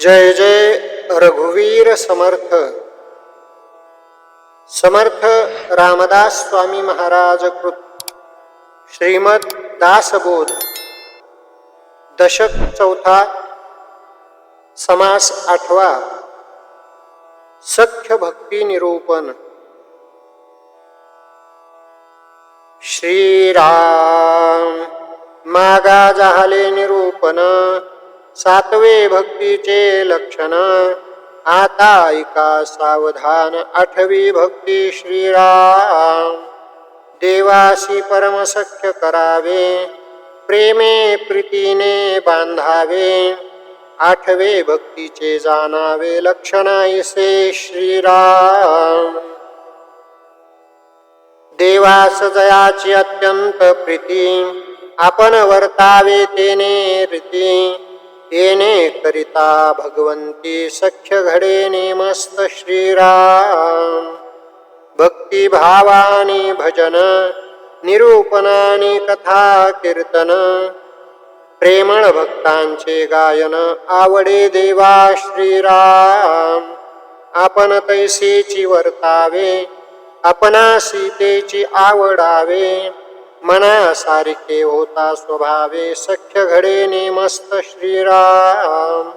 जय जय रघुवीर समर्थ. समर्थ रामदास स्वामी महाराज कृत. श्रीमद दासबोध. दशक चौथा समास आठवा. सख्य भक्ती निरूपण. श्रीराम मागा जाहले निरूपण. सातवे भक्तीचे लक्षण. आता ऐका सावधान आठवी भक्ती श्रीराम. देवासी परमसख्य करावे प्रेमे प्रीतीने बांधावे आठवे भक्तीचे जाणावे लक्षणाईसे श्रीराम. देवास जयाची अत्यंत प्रीती आपण वर्तावे तेने रीती. येणे करिता भगवंती सख्य घडे नेमस्त श्रीराम. भक्तिभावानी भजन निरूपणानी कथा कीर्तन प्रेमळ भक्तांचे गायन आवडे देवा श्रीराम. आपण तैसेची वर्तावे आपणा सीतेची आवडावे मनासारिके होता स्वभावे सख्य घडे नेमस्त श्रीराम.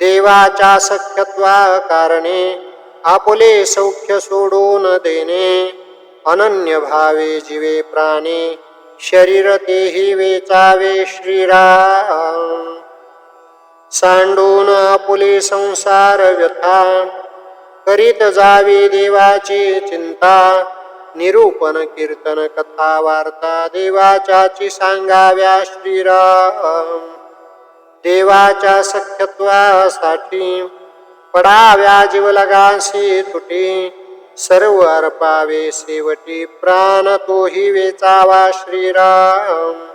देवाच्या सख्यत्वा कारणे आपुले सौख्य सोडून देणे अनन्य भावे जीवे प्राणे शरीर तेही वेचावे श्रीराम. सांडून आपुले संसार व्यथा करीत जावी देवाची चिंता निरूपण कीर्तन कथा वार्ता देवाच्याची सांगाव्या श्रीराम. देवाच्या सख्यत्वासाठी पडाव्या जीवलगासी तुटी सर्व अर्पावे शेवटी प्राण तोही वेचावा श्रीराम.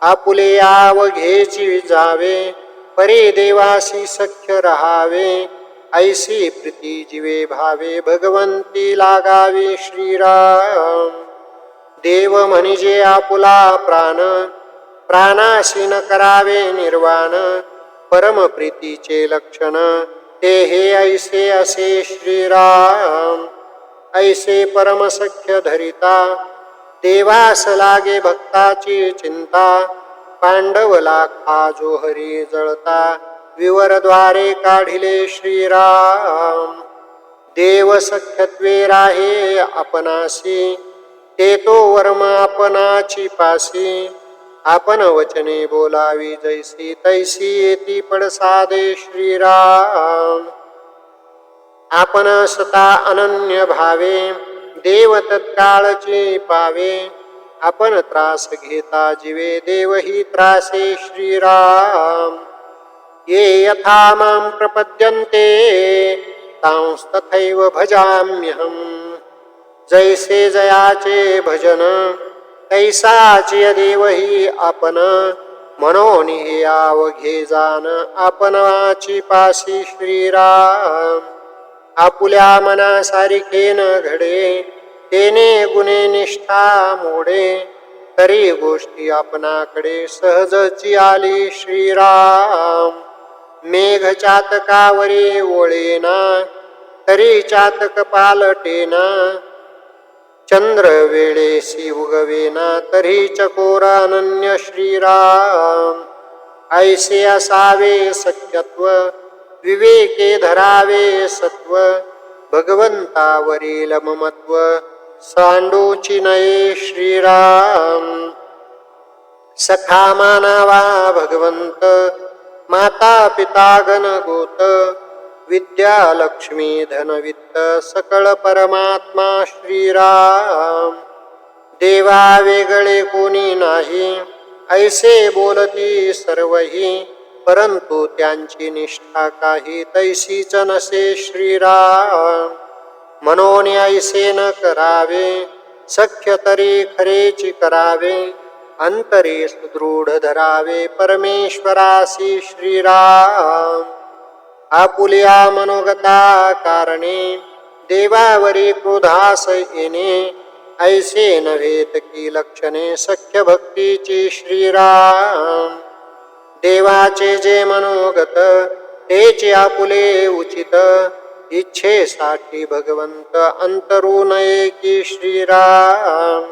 आपुले आव घेची जावे परी देवासी सख्य रहावे ऐसी प्रीती जीवे भावे भगवंती लागावे श्रीराम। देव म्हणजे आपुला प्राण प्राणाशीन न करावे निर्वाण परमप्रीतीचे लक्षण ते हे ऐसे असे श्रीराम। ऐसे परमसख्य धरिता देवास लागे भक्ताची चिंता पांडवला लाखा जो हरी जळता विवरद्वारे काढिले श्रीराम. देव सख्यत्वे राहे आपणासी ते तो वर्म आपणाची पासी. आपण वचने बोलावी जैसी तैसी येती पडसादे श्रीराम. आपण सता अनन्य भावे देव तत्काळची पावे. आपण त्रास घेता जीवे देवही त्रासे श्रीराम. ये यथा मां प्रपद्यन्ते तांस्तथैव भजाम्यहम्। जैसे जयाचे भजन तैसाच यदेव हि आपण म्हणून हे आव जाण आपणाची पासी श्रीराम। आपुल्या मनासारिखे घडे तेने गुणे निष्ठा मोडे। तरी गोष्टी आपणाकडे सहजची आली श्रीराम। मेघ चातकावरी ओळेना तरी चातक पालटेना चंद्र वेळेसी उगवेना तरी चकोर अनन्य श्रीराम ऐसे असावे सख्यत्व विवेके धरावे सत्व भगवंतावरील ममत्व सांडूची नये श्रीराम। सखा मानावा भगवंत माता पिता घन गोत विद्या लक्ष्मी धन वित्त सकळ परमात्मा श्रीराम। देवा वेगळे कोणी नाही ऐसे बोलती सर्वही परंतु त्यांची निष्ठा काही तैसीच नसे श्रीराम। म्हणून ऐसे न करावे सख्य तरी खरेची करावे अंतरे सुदृढ धरावे परमेश्वरासी श्रीराम आपुलिया मनोगता कारणे देवावरी क्रोधास येणे ऐसे नव्हेत की लक्षणे सख्य भक्तीची श्रीराम देवाचे जे मनोगत तेचे आपुले उचित इच्छेसाठी भगवंत अंतरू नये की श्रीराम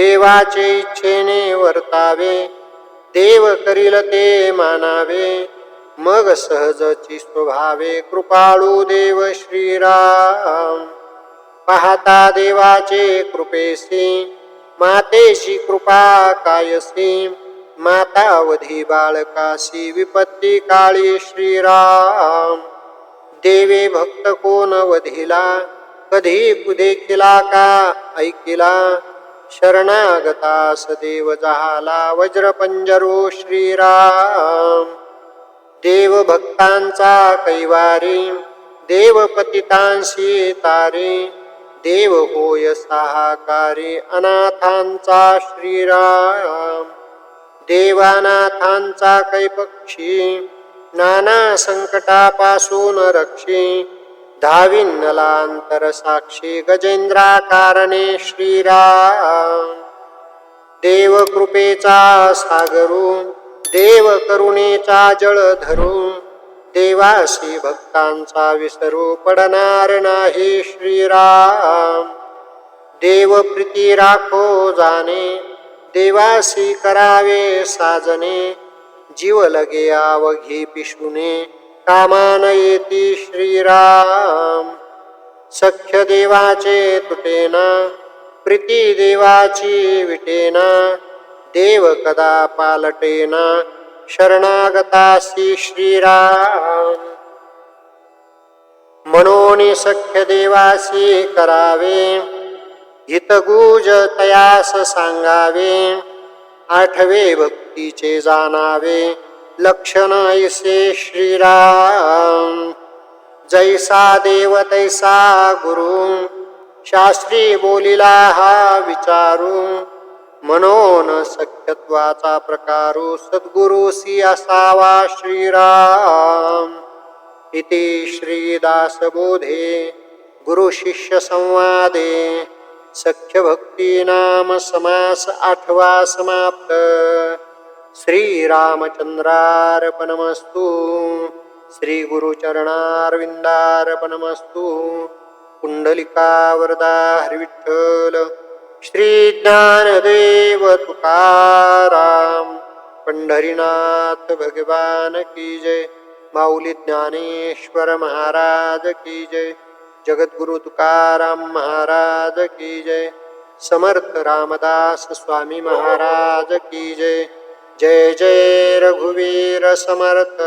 देवाचे इच्छेने वर्तावे देव करील ते मानावे मग सहजची स्वभावे कृपाळू देव श्रीराम. पाहता देवाचे कृपेसी मातेशी कृपा कायसी मातावधी बाळकाशी विपत्ती काळी श्रीराम. देवे भक्त कोण वधिला कधी कुदेखिला का ऐकिला शरणागतास देव जहाला वज्रपंजरो श्रीराम. देव भक्तांचा कैवारी देव पतितांशी तारी देव होय सहाकारी अनाथांचा श्रीराम. देवानाथांचा कैपक्षी नाना संकटापासून रक्षी धाविन्नलांतर साक्षी गजेंद्राकारणे श्रीराम. देव कृपेचा सागरू देव करुणेचा जळ धरू देवासी भक्तांचा विसरू पडणार नाही श्रीराम. देव प्रीती राखो जाणे देवासी करावे साजने जीव लगे आवघी पिशुने कामान येती श्रीराम। सख्य देवाचे तुटेना प्रीती देवाची विटेना देव कदा पालटेना शरणागतासी श्रीराम। म्हणून सख्य देवासी करावे हितगुज तयास सांगावे आठवे भक्तीचे जाणावे। लक्षण ऐसे श्रीराम। जैसा देव तैसा गुरु शास्त्री बोलिला हा विचारू। मनोन सख्यत्वाचा प्रकारू सद्गुरुसी असावा श्रीराम। इति श्रीदासबोधे गुरुशिष्यसंवादे संवादे। नाम समास आठवा समाप्त। श्रीरामचंद्रार्पणमस्तु। श्रीगुरुचरणारविंदार्पणमस्तु कुंडलिकावृदा हरिविठ्ठल श्रीज्ञानदेव तुकाराम पंढरीनाथ भगवान की जय। माऊली ज्ञानेश्वर महाराज की जय। जगद्गुरु तुकाराम महाराज की जय। समर्थ रामदास स्वामी महाराज की जय। जय जय रघुवीर समर्थ।